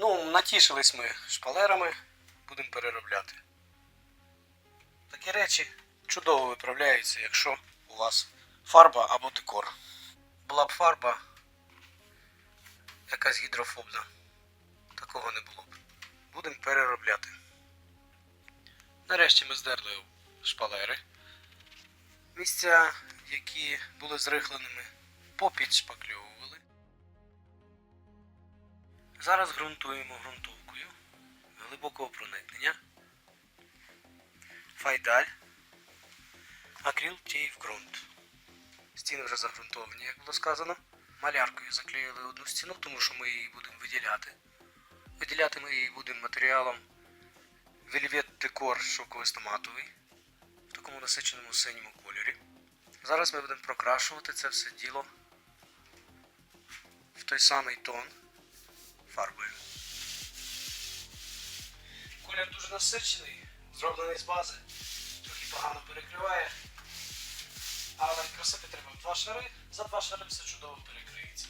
Ну, натішились ми шпалерами, будемо переробляти. Такі речі чудово виправляються, якщо у вас фарба або декор. Була б фарба якась гідрофобна. Такого не було б. Будемо переробляти. Нарешті ми здерли шпалери. Місця, які були зрихленими, попідшпакльовували. Зараз ґрунтуємо ґрунтовкою глибокого проникнення. Файдаль. Акрил в ґрунт. Стіни вже загрунтовані, як було сказано. Маляркою заклеїли одну стіну, тому що ми її будемо виділяти. Виділяти ми її будемо матеріалом Velvet Decor шовковистоматовий в такому насиченому синьому кольорі. Зараз ми будемо прокрашувати це все діло в той самий тон фарбою. Колір дуже насичений, зроблений з бази, трохи погано перекриває. Але красити треба два шари, за два шари все чудово перекриється.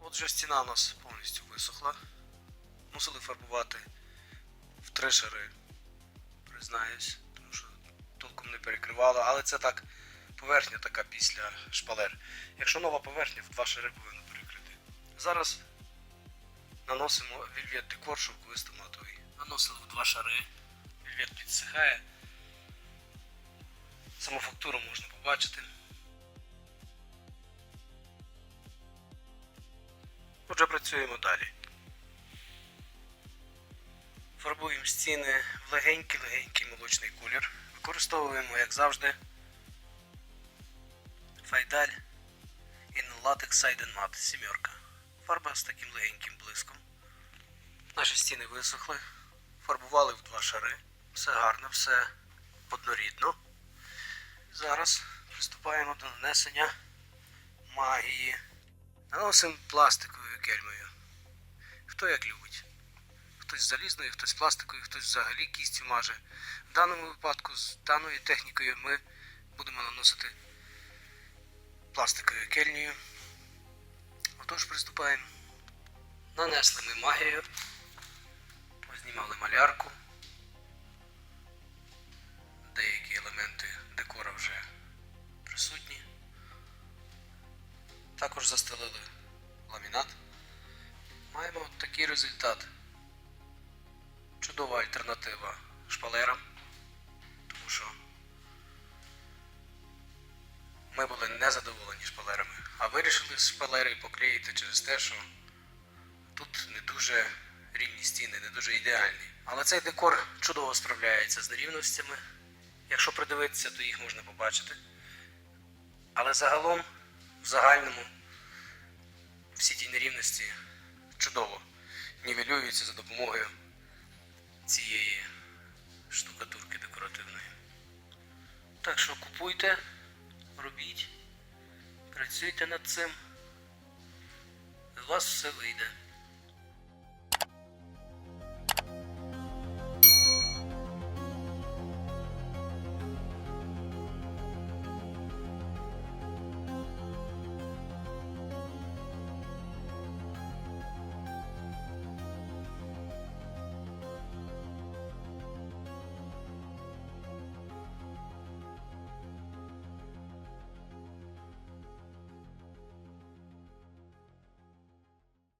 Отже, стіна у нас повністю висохла. Мусили фарбувати в три шари, признаюсь, тому що толком не перекривало, але це так поверхня така після шпалер. Якщо нова поверхня, в два шари повинно перекрити. Зараз наносимо вільвет декор шовковисто матовий. Наносили в два шари. Вільвет підсихає. Саму фактуру можна побачити. Отже, працюємо далі. Фарбуємо стіни в легенький-легенький молочний колір. Використовуємо, як завжди, файдаль Inlatex Side Matte сімерка. Фарба з таким легеньким блиском. Наші стіни висохли, фарбували в два шари. Все гарно, все однорідно. Зараз приступаємо до нанесення магії. Наносимо пластиковою кельмою. Хто як любить. Хтось залізною, хтось пластиковою, хтось взагалі кістю маже. В даному випадку з даною технікою ми будемо наносити пластиковою кельмою. Отож приступаємо. Нанесли ми магію, познімали малярку. Деякі елементи декора вже присутні. Також застелили ламінат. Маємо такий результат. Чудова альтернатива шпалерам, тому що ми були не задоволені шпалерами, вирішили шпалери поклеїти через те, що тут не дуже рівні стіни, не дуже ідеальні. Але цей декор чудово справляється з нерівностями. Якщо придивитися, то їх можна побачити. Але загалом, в загальному, всі ті нерівності чудово нівелюються за допомогою цієї штукатурки декоративної. Так що купуйте, робіть, працюйте над цим. у вас все вийде.